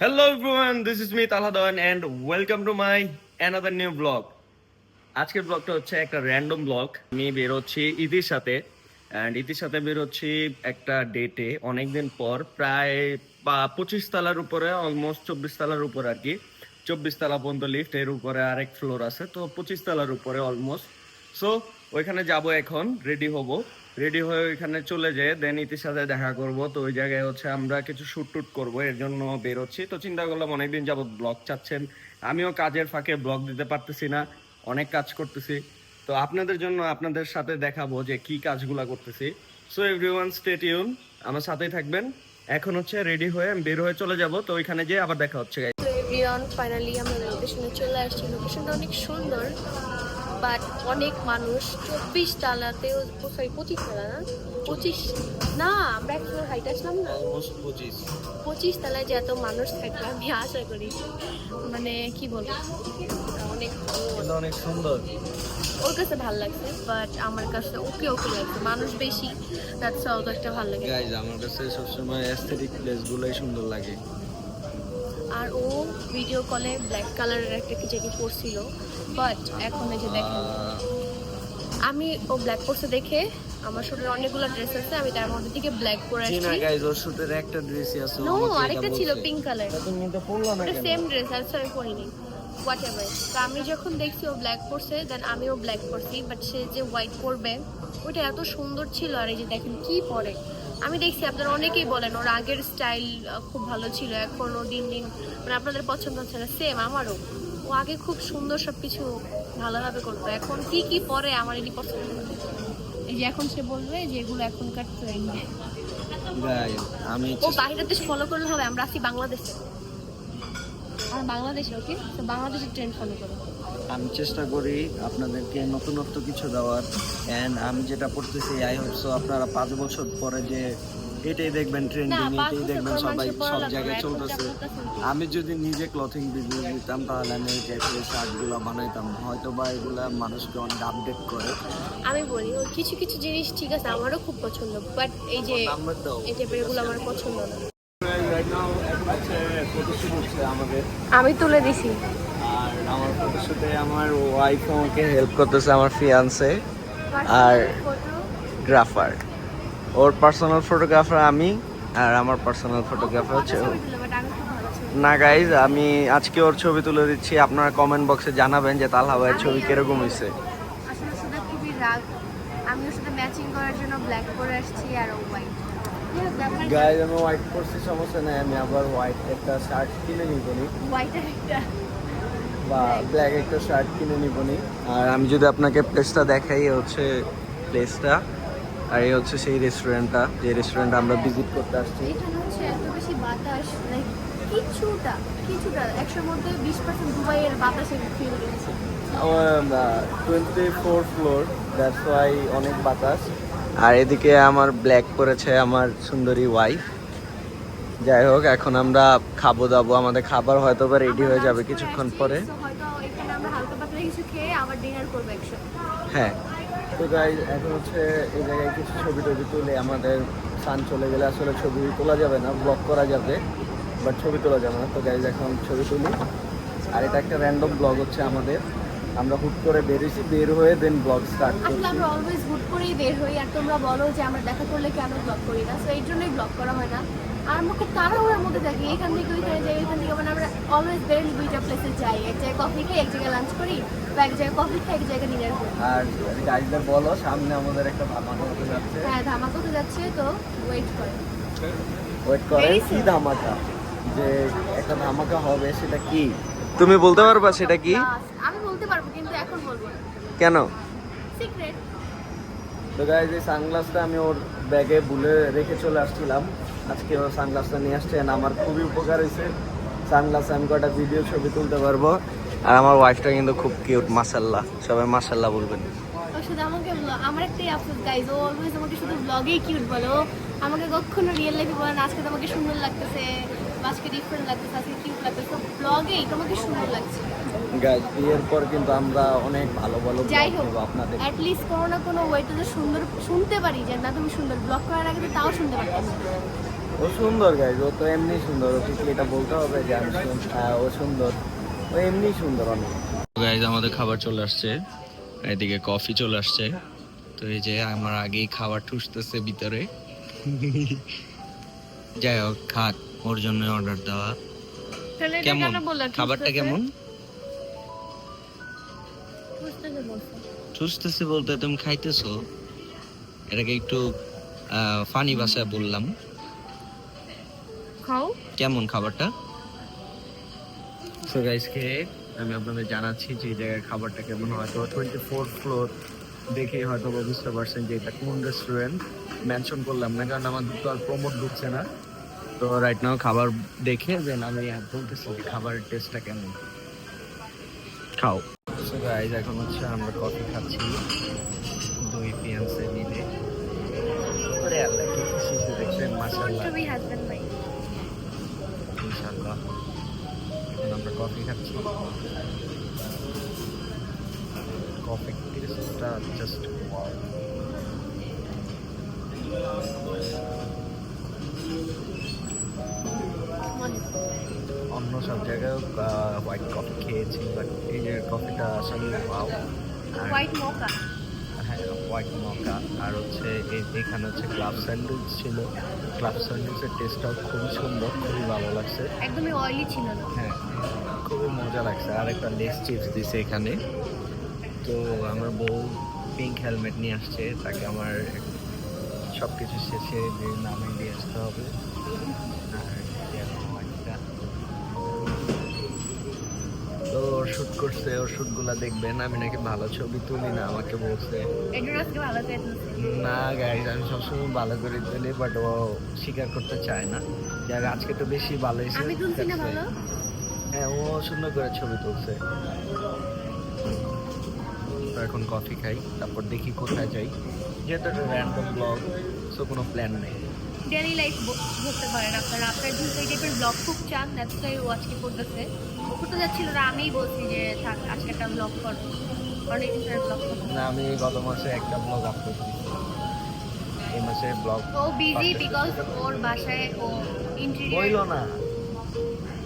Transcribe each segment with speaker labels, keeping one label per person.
Speaker 1: Hello everyone, this is me Talhadan and welcome to my another new vlog. আজকের ব্লগটা হচ্ছে একটা random blog আমি বেরোচ্ছি ইতির সাথে অ্যান্ড ইতির সাথে বেরোচ্ছি একটা ডেটে অনেকদিন পর প্রায় পঁচিশ তলার উপরে অলমোস্ট চব্বিশ তলার উপর আর কি। চব্বিশ তলা পর্যন্ত লিফট এর উপরে আরেক ফ্লোর আছে। তো পঁচিশ তলার উপরে অলমোস্ট সো ওইখানে যাব এখন রেডি হব। রেডি হয়ে ওইখানে চলে যেয়ে দেন ইতির সাথে দেখা করব। তো ওই জায়গায় হচ্ছে আমরা কিছু শুট টুট করব, এর জন্য বেরোচ্ছি। তো চিন্তা করলাম অনেকদিন যাবত ব্লগ চাচ্ছেন। আমিও কাজের ফাঁকে ব্লগ দিতে পারতেছি না, অনেক কাজ করতেছি। তো আপনাদের জন্য আপনাদের সাথে দেখাবো যে কি কাজগুলা করতেছি। সো এভরিওয়ান স্টে টিউন আমার সাথেই থাকবেন। এখন হচ্ছে রেডি হয়ে আমি বের হয়ে চলে যাব। তো ওইখানে যেয়ে আবার দেখা হচ্ছে
Speaker 2: ফাইনালি আমরা লোকেশনে চলে আসছি। লোকেশনটা অনেক সুন্দর। বাট অনেক মানুষ চব্বিশ তালাতেও সরি পঁচিশ তালা না? পঁচিশ? না আমরা এক ফ্লোর হাইট আসলাম না। পঁচিশ। তলায় যে এত মানুষ থাকবে আমি আশা করি। মানে কি বলব? অনেক
Speaker 1: অনেক সুন্দর।
Speaker 2: ওর কাছে ভালো লাগছে বাট আমার কাছে ওকে ওকে লাগছে। মানুষ বেশি তার অত একটা ভালো লাগে।
Speaker 1: গাইজ আমার কাছে সবসময় অ্যাস্থেটিক প্লেসগুলোই সুন্দর লাগে।
Speaker 2: আর ও ভিডিও কলে ব্ল্যাক কালারের একটা কি জায়গায় পরছিল বাট এখন এই যে দেখেন আমি ও ব্ল্যাক পরছে দেখে আমার শরীরে অনেকগুলো ড্রেস আছে আমি তার মধ্যে থেকে ব্ল্যাক পরে
Speaker 1: জি না
Speaker 2: আসছি।
Speaker 1: গাইজ ওর শুটের একটা ড্রেসই আছে ও
Speaker 2: নো আরেকটা ছিল পিঙ্ক কালার
Speaker 1: তুমি তো পরলা না?
Speaker 2: সেম ড্রেস আর আমি পরিনি। হোয়াট এভার তো আমি যখন দেখছি ও ব্ল্যাক পরছে দেন আমিও ব্ল্যাক পরছি বাট সে যে হোয়াইট পরবে ওটা এত সুন্দর ছিল আর এই যে দেখেন কি পরে। আমি দেখছি আপনারা অনেকেই বলেন ওর আগের স্টাইল খুব ভালো ছিল এখন ও দিন দিন মানে আপনাদের পছন্দ হচ্ছে না সেম আমারও। ও আগে খুব সুন্দর সব কিছু ভালোভাবে করতো এখন কি কি পরে আমার এটি পছন্দ? এই যে এখন সে বলবে যে এগুলো এখনকার ট্রেন্ড
Speaker 1: আমি
Speaker 2: ও বাইরের দেশ ফলো করলে হবে আমরা আছি বাংলাদেশে। আমরা বাংলাদেশে ওকে তো বাংলাদেশের ট্রেন্ড ফলো করো।
Speaker 1: আমি চেষ্টা করি আপনাদেরকে নতুনত্ব কিছু দেওয়ার। অ্যান্ড আমি যেটা পড়তেছি আই হোপ সো আপনারা পাঁচ বছর পরে যে এটাই দেখবেন ট্রেন্ডিং এটাই দেখবেন সবাই সব জায়গায় চলতেছে। আমি যদি নিজে ক্লথিং বিজনেস দিতাম তাহলে আমি এই টাইপের শার্টগুলো বানাইতাম। হয়তো বা এগুলা মানুষকে অনেক আপডেট করে।
Speaker 2: আমি বলি কিছু কিছু জিনিস ঠিক আছে আমারও খুব পছন্দ। বাট এই যে এই টাইপের এগুলো আমার পছন্দ না।
Speaker 1: রাইট নাও এখন হচ্ছে ফটোশুট হচ্ছে আমাদের।
Speaker 2: আমি তুলে দিছি।
Speaker 1: আমার ফটোশুটে আমার ওয়াইফ আমাকে হেল্প করতেছে আমার ফিয়ান্সে আর গ্রাফার ওর পার্সোনাল ফটোগ্রাফার আমি আর আমার পার্সোনাল ফটোগ্রাফার হচ্ছে না গাইজ আমি আজকে ওর ছবি তুলে দিচ্ছি। আপনারা কমেন্ট বক্সে জানাবেন যে তালহা ভাইয়ের ছবি কীরকম হয়েছে।
Speaker 2: আমি ওর সাথে ম্যাচিং করার জন্য ব্ল্যাক পরে আসছি আর ও হোয়াইট
Speaker 1: গাইজ আমি হোয়াইট করছি সমস্যা নাই। আমি আবার হোয়াইট একটা শার্ট কিনে নিব নি।
Speaker 2: হোয়াইটের একটা।
Speaker 1: বা ব্ল্যাক একটা শার্ট কিনে নিব নি আর আমি যদি আপনাকে প্লেসটা দেখাই হচ্ছে প্লেসটা আর এই হচ্ছে সেই রেস্টুরেন্টটা যে রেস্টুরেন্ট আমরা ভিজিট করতে আসছি।
Speaker 2: এখানে হচ্ছে এত বেশি বাতাস লাইক কিছুটা কিছুটা একশোর মধ্যে বিশ পার্সেন্ট দুবাইয়ের বাতাসের ফিল রয়েছে।
Speaker 1: Twenty four floor that's why অনেক বাতাস। আর এদিকে আমার ব্ল্যাক করেছে আমার সুন্দরী ওয়াইফ যাই হোক এখন আমরা খাব দাবো। আমাদের খাবার হয়তো বা রেডি হয়ে যাবে কিছুক্ষণ পরে। হ্যাঁ। তো গাইজ এখন হচ্ছে এই জায়গায় কিছু ছবি টবি তুলে আমাদের সান চলে গেলে আসলে ছবি তোলা যাবে না ব্লগ করা যাবে বাট ছবি তোলা যাবে না। তো গাইজ এখন ছবি তুলি। আর এটা একটা র্যান্ডম ব্লগ হচ্ছে আমাদের। আমরা হুট করে বেরিয়েছি বের হয়ে দেন ব্লগ স্টার্ট
Speaker 2: আসলে আমরা অলওয়েজ হুট করেই বের হই আর তোমরা বলো যে আমরা দেখা করলে কেন ব্লগ করি না। তো এই জন্যই ব্লগ করা হয় না। আর আমরা খুব তাড়াহুড়ার মধ্যে থাকি। এখান থেকে ওইখানে যাই ওইখান থেকে মানে আমরা অলওয়েজ বের দুইটা প্লেসে যাই। এক জায়গায় কফি খাই এক জায়গায় লাঞ্চ করি বা এক জায়গায় কফি খাই এক জায়গায় ডিনার করি।
Speaker 1: আর গাইজদের বলো সামনে আমাদের একটা ধামাকা হতে যাচ্ছে।
Speaker 2: হ্যাঁ ধামাকা তো যাচ্ছে তো ওয়েট করে।
Speaker 1: ওয়েট করে কি ধামাকা? যে একটা ধামাকা হবে সেটা কি? তুমি বলতে পারবা সেটা কি?
Speaker 2: বলতে পারব কিন্তু এখন বলব না।
Speaker 1: কেন?
Speaker 2: সিক্রেট
Speaker 1: তো গাইজ এই সানগ্লাসটা আমি ওর ব্যাগে ভুলে রেখে চলে আসছিলাম। আজকে ওর সানগ্লাসটা নিয়ে আসছেন আমার খুবই উপকার হয়েছে। সানগ্লাস আমি কটা ভিডিও ছবি তুলতে পারব। আর আমার ওয়াইফটা কিন্তু খুব কিউট মাসাল্লাহ সবাই মাসাল্লাহ বলবেন।
Speaker 2: শুধু আমাকে আমার একটাই আফসোস গাইজ ও অলওয়েজ আমাকে শুধু ব্লগেই কিউট বলে। ও আমাকে কখনো রিয়েল লাইফে বলে না আজকে তোমাকে সুন্দর লাগতেছে আজকে ডিফারেন্ট লাগতেছে আজকে কিউট লাগতেছে। ব্লগেই তোমাকে সুন্দর লাগছে।
Speaker 1: গাইজ বিয়ের পর কিন্তু আমরা অনেক ভালো ভালো
Speaker 2: যাই হোক
Speaker 1: আপনাদের
Speaker 2: অ্যাটলিস্ট কোনো না কোনো ওয়েতে তো সুন্দর শুনতে পারি যে না তুমি সুন্দর ব্লগ করার আগে তো তাও শুনতে পারতাম।
Speaker 1: ও সুন্দর গাইজ ও তো এমনি সুন্দর ওকে কি এটা বলতে হবে যে আমি ও সুন্দর ও এমনি সুন্দর অনেক গাইজ আমাদের খাবার চলে আসছে এদিকে কফি চলে আসছে। তো এই যে আমার আগেই খাবার ঠুসতেছে ভিতরে। যাই হোক খাক ওর জন্য অর্ডার দেওয়া।
Speaker 2: তাহলে
Speaker 1: কেমন? খাবারটা কেমন?
Speaker 2: ঠুসতেছে
Speaker 1: বলতে তুমি খাইতেছো? এটাকে একটু ফানি ভাষায় বললাম।
Speaker 2: খাও।
Speaker 1: কেমন খাবারটা? সো গাইস কে আমি আপনাদের জানাচ্ছি যে এই জায়গায় খাবারটা কেমন হয়তো টোয়েন্টি ফোর ফ্লোর দেখে হয়তো বুঝতে পারছেন যে এটা কোন রেস্টুরেন্ট মেনশন করলাম না কারণ আমার তো আর প্রমোট ঢুকছে না। তো রাইট নাও খাবার দেখে দেন আমি বলতেছি খাবারের টেস্টটা কেমন। খাও। সো গাইস এখন হচ্ছে আমরা কফি খাচ্ছি। দুই পিয়ান্সে মিলে ওরে আল্লাহ কি খুশি দেখছেন?
Speaker 2: হাজবেন্ড ভাই
Speaker 1: ইনশাআল্লাহ। এখন আমরা কফি খাচ্ছি। কফি টেস্টটা জাস্ট অন্য সব জায়গায় হোয়াইট কফি খেয়েছি বাট এই যে কফিটা আসলে। আর
Speaker 2: হোয়াইট মোকা
Speaker 1: হ্যাঁ হোয়াইট মকা আর হচ্ছে এখানে হচ্ছে ক্লাব স্যান্ডউইচ ছিল। ক্লাব স্যান্ডউইচের টেস্টটাও খুবই সুন্দর খুবই ভালো লাগছে।
Speaker 2: একদমই অয়েলি ছিল না।
Speaker 1: হ্যাঁ খুবই মজা লাগছে। আর একটা লেস চিপস দিছে এখানে। তো আমার বউ পিঙ্ক হেলমেট নিয়ে আসছে তাকে আমার সব কিছু শেষে নামে দিয়ে আসতে হবে। আর তো ওর শুট করছে ওর শুটগুলা দেখবেন আমি নাকি ভালো ছবি তুলি না আমাকে বলছে। না গাইজ আমি সবসময় ভালো করে তুলি বাট ও স্বীকার করতে চায় না। যাক আজকে তো বেশি ভালো
Speaker 2: না
Speaker 1: হ্যাঁ ও সুন্দর করে ছবি তুলছে। তো এখন কফি খাই তারপর দেখি কোথায় যাই। যেহেতু একটা র্যান্ডম ব্লগ সো কোনো প্ল্যান নেই।
Speaker 2: ডেলি লাইফ বলতে পারেন আপনারা আপনার যেহেতু এই টাইপের ব্লগ খুব চান দ্যাটস ওয়াই ও আজকে করতেছে। করতে যাচ্ছিল না আমিই বলছি যে থাক আজকে একটা ব্লগ কর অনেকদিন ব্লগ করব।
Speaker 1: না আমি গত মাসে একটা ব্লগ আপলোড দিচ্ছি এই মাসে ব্লগ
Speaker 2: ও বিজি বিকজ ওর বাসায় ও ইন্টেরিয়র
Speaker 1: না।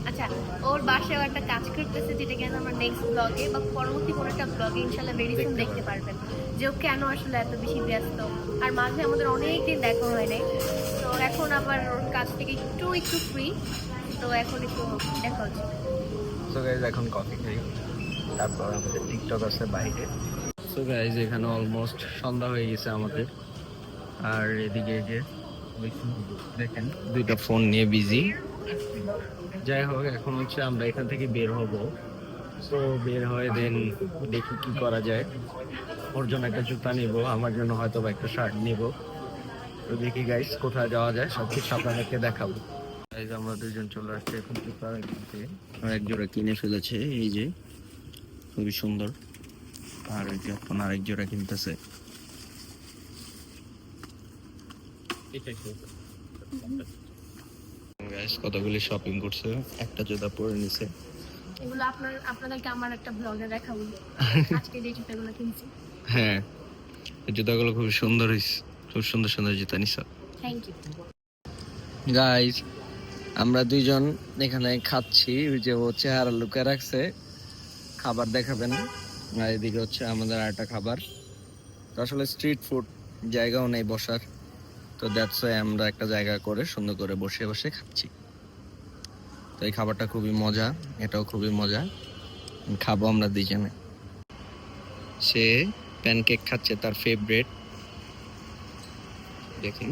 Speaker 2: আচ্ছা ওর বাসায় একটা কাজ করতেছে যেটা কিনা আমরা নেক্সট ব্লগে বা পরবর্তী কোনো একটা ব্লগে ইনশাল্লাহ ভেরি সুন
Speaker 1: দেখতে
Speaker 2: পারবেন যে ও কেন আসলে এত বেশি ব্যস্ত? আর মাঝে আমাদের অনেক দিন দেখা হয় নাই। তো এখন আবার ওর কাছ থেকে একটু একটু ফ্রি তো এখন একটু দেখা হচ্ছে।
Speaker 1: সো গাইজ এখন কফি খাই। তারপর আমাদের টিকটক আছে বাইরে। সো গাইজ এখানে অলমোস্ট সন্ধ্যা হয়ে গেছে আমাদের। আর এদিকে যে দেখেন, দুইটা ফোন নিয়ে বিজি যাই হোক, এখন হচ্ছে আমরা এখান থেকে বের হব। তো বের হয়ে দেন দেখি কি করা যায়। ওর জন্য একটা জুতা নিব, আমার জন্য হয়তো বা একটা শার্ট নিব। তো দেখি গাইস কোথায় যাওয়া যায় সব কিছু আপনাদেরকে দেখাবো। গাইজ আমরা দুজন চলে আসছি এখন জুতা কিনতে আর এক জোড়া কিনে ফেলেছে এই যে। খুবই সুন্দর। আর এই যে এখন আরেক জোড়া কিনতেছে। গাইস কতগুলি শপিং করছে? একটা জুতা পরে নিছে।
Speaker 2: এগুলো আপনার আপনাদেরকে আমার একটা ব্লগে দেখাবো। আজকে যে জুতাগুলো কিনছি।
Speaker 1: হ্যাঁ। জুতাগুলো খুব সুন্দর হইছে। খুব সুন্দর সুন্দর জুতা নিছে।
Speaker 2: থ্যাংক ইউ
Speaker 1: গাইস আমরা দুইজন এখানে খাচ্ছি, ওই যে ও চেহারা লুকে রাখছে। খাবার দেখাবেন। আর এদিকে হচ্ছে আমাদের আরেকটা খাবার। তো আসলে স্ট্রিট ফুড জায়গাও নেই বসার। তো দ্যাটস আমরা একটা জায়গা করে সুন্দর করে বসে বসে খাচ্ছি। তো এই খাবারটা খুবই মজা, এটাও খুবই মজা। খাব আমরা দুইজনে। সে প্যানকেক খাচ্ছে, তার ফেভারিট দেখুন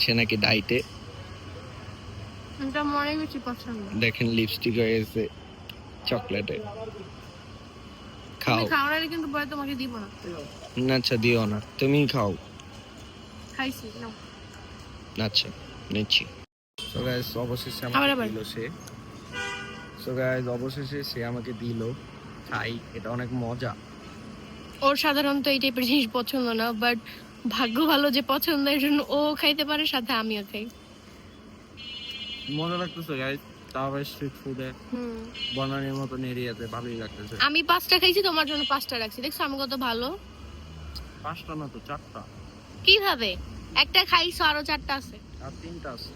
Speaker 1: সে নাকি ডাইটে
Speaker 2: এটা অনেক বেশি পছন্দ।
Speaker 1: দেখেন লিপস্টিক হয়ে গেছে চকলেটে খাও।
Speaker 2: খাওয়ার আগে কিন্তু পরে তোমাকে দিব না।
Speaker 1: না আচ্ছা দিও না। তুমি খাও।
Speaker 2: খাইছি নাও।
Speaker 1: আচ্ছা নিচ্ছি। সো গাইস অবশেষে আমাকে দিল সে। সো গাইস অবশেষে সে আমাকে দিল খাই। এটা অনেক মজা।
Speaker 2: ওর সাধারণত এই টাইপের জিনিস পছন্দ না বাট ভাগ্য ভালো যে পছন্দের জন্য ও খাইতে পারে সাথে আমিও খাই।
Speaker 1: মজা লাগতেছে গাইস স্ট্রিট ফুডে বনানির মতন এরিয়াতে ভালোই লাগতেছে।
Speaker 2: আমি পাঁচটা খাইছি তোমার জন্য পাঁচটা রাখছি। দেখছ আমি কত ভালো?
Speaker 1: পাঁচটা না তো চারটা।
Speaker 2: কীভাবে? একটা খাইছো আরও চারটা আছে।
Speaker 1: আর তিনটা আছে।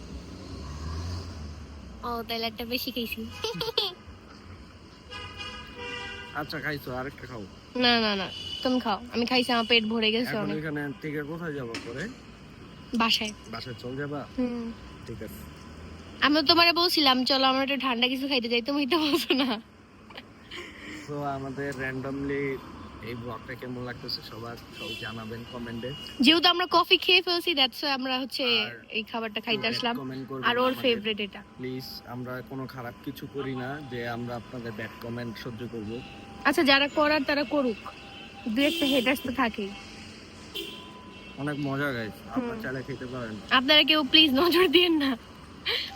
Speaker 2: ও তাহলে একটা বেশি খাইছি।
Speaker 1: আচ্ছা খাইছো আরেকটা খাও।
Speaker 2: না না না তুমি খাও। আমি খাইছি আমার পেট ভরে গেছে অনেক।
Speaker 1: এখানে থেকে কোথায় যাব পরে?
Speaker 2: বাসায়।
Speaker 1: বাসায় চল যাবা?
Speaker 2: হুম।
Speaker 1: ঠিক আছে।
Speaker 2: আমি তোমারে বলছিলাম চলো আমরা একটু ঠান্ডা কিছু খাইতে যাই তুমি তো বলছো না।
Speaker 1: তো আমাদের র্যান্ডমলি এই ব্লগটা কেমন লাগতেছে সবার সব জানাবেন কমেন্টে
Speaker 2: যেহেতু আমরা কফি খেয়ে ফেলছি দ্যাটস আমরা হচ্ছে এই খাবারটা খাইতে আসলাম। আর ওর ফেভারিট এটা।
Speaker 1: প্লিজ আমরা কোনো খারাপ কিছু করি না যে আমরা আপনাদের ব্যাড কমেন্ট সহ্য করব।
Speaker 2: আচ্ছা যারা করার তারা করুক। দু একটা হেটার্স তো থাকেই।
Speaker 1: অনেক মজা গাইস আপনারা। চাইলে খেতে পারেন।
Speaker 2: আপনারা কেউ প্লিজ নজর দিন না।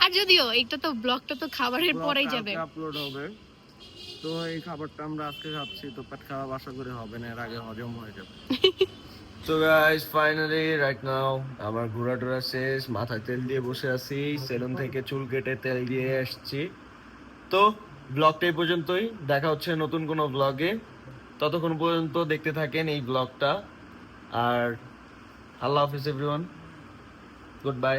Speaker 2: আর যদিও এইটা তো ব্লগটা তো খাবারের পরেই যাবে।
Speaker 1: আপলোড হবে। তো এই খাবারটা আমরা আজকে খাচ্ছি। তো পেট খারাপ আশা করি হবে না এর আগে হজম হয়ে যাবে। So guys finally right now আমার ঘোরা টোরা শেষ। মাথায় তেল দিয়ে বসে আছি। সেলুন থেকে চুল কেটে তেল দিয়ে আসছি। তো ব্লগটা এই পর্যন্তই। দেখা হচ্ছে নতুন কোনো ব্লগে ততক্ষণ পর্যন্ত দেখতে থাকেন এই ব্লগটা আর আল্লাহ হাফিজ এভরিওয়ান গুড বাই